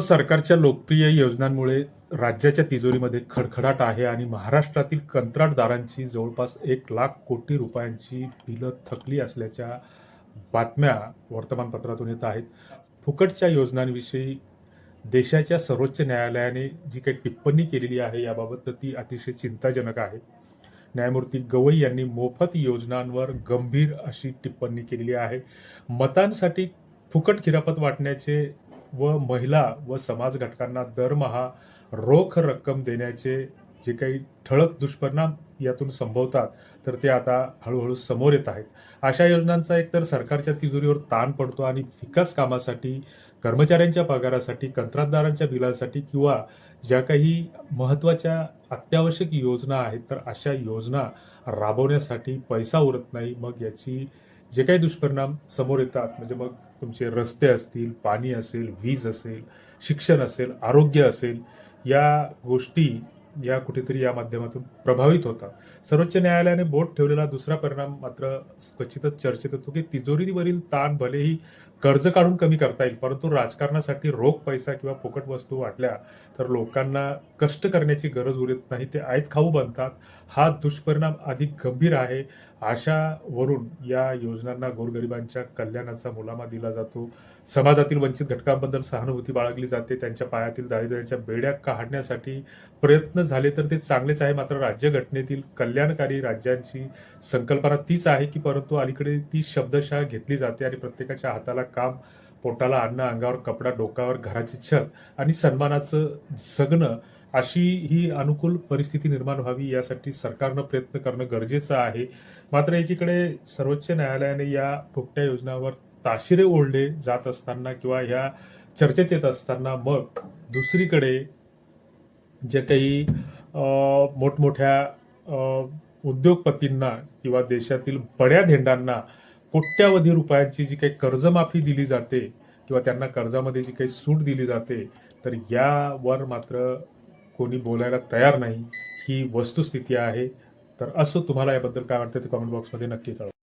सरकारच्या लोकप्रिय योजनांमुळे राज्याच्या तिजोरीमध्ये खडखडाट आहे आणि महाराष्ट्रातील कंत्राटदारांची जवळपास एक लाख कोटी रुपयांची बिलं थकली असल्याच्या बातम्या वर्तमानपत्रातून येत आहेत. फुकटच्या योजनांविषयी देशाच्या सर्वोच्च न्यायालयाने जी काही टिप्पणी केलेली आहे याबाबत तर ती अतिशय चिंताजनक आहे. न्यायमूर्ती गवई यांनी मोफत योजनांवर गंभीर अशी टिप्पणी केलेली आहे. मतांसाठी फुकट खिरापत वाटण्याचे व महिला व समाज घटकांना दरमहा रोख रक्कम देण्याचे जे काही ठळक दुष्परिणाम यातून संभवतात तर ते आता हळूहळू समोर येत आहेत. अशा योजनांचा एकतर सरकारच्या तिजोरीवर ताण पडतो आणि विकास कामासाठी कर्मचाऱ्यांच्या पगारासाठी कंत्राटदारांच्या बिलासाठी किंवा ज्या काही महत्त्वाच्या अत्यावश्यक योजना आहेत तर अशा योजना राबवण्यासाठी पैसा उरत नाही. मग याची जे काही दुष्परिणाम समोर येतात म्हणजे मग तुमचे रस्ते असतील पाणी असेल वीज असेल शिक्षण असेल आरोग्य असेल या गोष्टी या कुठेतरी या माध्यमातून प्रभावित होतात सर्वोच्च न्यायालयाने बोट ठेवलेला दुसरा परिणाम मात्र क्वचितच चर्चेत येतो की तिजोरीवरील ताण भलेही कर्ज काढून कमी करता येईल परंतु राजकारणासाठी रोख पैसा किंवा फुकट वस्तू वाटल्या तर लोकांना कष्ट करण्याची गरज उरत नाही ते आयत खाऊ बनतात. हा दुष्परिणाम अधिक गंभीर आहे अशावरून या योजनांना गोरगरिबांच्या कल्याणाचा मुलामा दिला जातो. समाजातील वंचित घटकांबद्दल सहानुभूती बाळगली जाते त्यांच्या पायातील दारिद्र्याच्या बेड्या काढण्यासाठी प्रयत्न झाले तर ते चांगलेच आहे. मात्र राज्यघटनेतील कल्याणकारी राज्यांची संकल्पना तीच आहे की परंतु अलीकडे ती शब्दशः घेतली जाते आणि प्रत्येकाच्या हाताला काम पोटाला अन्न अंगावर कपडा डोक्यावर घराची छत आणि सन्मानाचं जगणं अशी ही अनुकूल परिस्थिती निर्माण व्हावी यासाठी सरकारनं प्रयत्न करणं गरजेचं आहे. मात्र एकीकडे सर्वोच्च न्यायालयाने या फुकट्या योजनावर ताशिरे ओढले जात असताना किंवा ह्या चर्चेत येत असताना मग दुसरीकडे जे काही मोठमोठ्या उद्योगपतींना किंवा देशातील बड्या धेंडांना कोट्यावधी रुपयांची जी काही कर्जमाफी दिली जाते किंवा त्यांना कर्जामध्ये जी काही सूट दिली जाते तर यावर मात्र कोणी बोलायला तयार नाही. ही वस्तुस्थिती आहे. तर असं तुम्हाला याबद्दल काय वाटतं ते कॉमेंट बॉक्समध्ये नक्की कळवा.